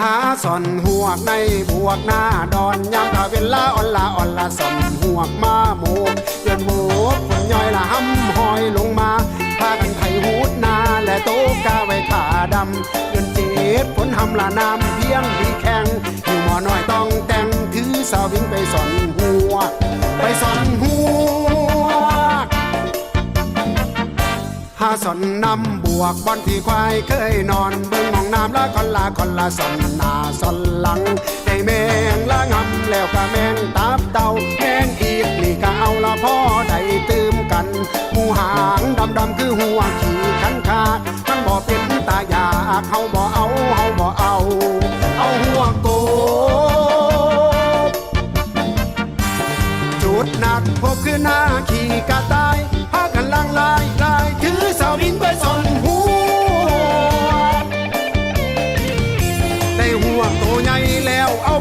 หาสอนหวกในบวกหน้าดอนยามตาเวลาอ่อนละอ่อนละสอนหวกมาโมกเดือนโบกผลย่อยละห้ำหอยลงมาพากันไถหูดนาและโต๊ะกาไว้ขาดำเดือนเจ็ดผลหำละน้ำเพียงดีแข็งอยู่หมอน้อยต้องแต่งถือสาวิ่งไปสอนหัวไปสอนหัวหาสอนนำบวกบอนที่ควายเคยนอน คนละสนหน้าสนหลังได้แมงละงำแล้วก็แมงตับเต่าแมงอีกนี่ก็เอาละพ่อได้ตื่มกันหมูหางดำดำคือหัวขี่ขันขาดมันบ่เป็นตายากเขาบ่เอาเขาบ่เอา เอาหัวโกจุดหนัดพบคือหน้าขี่กระต่าย ได้หัวโตใหญ่แล้วเอา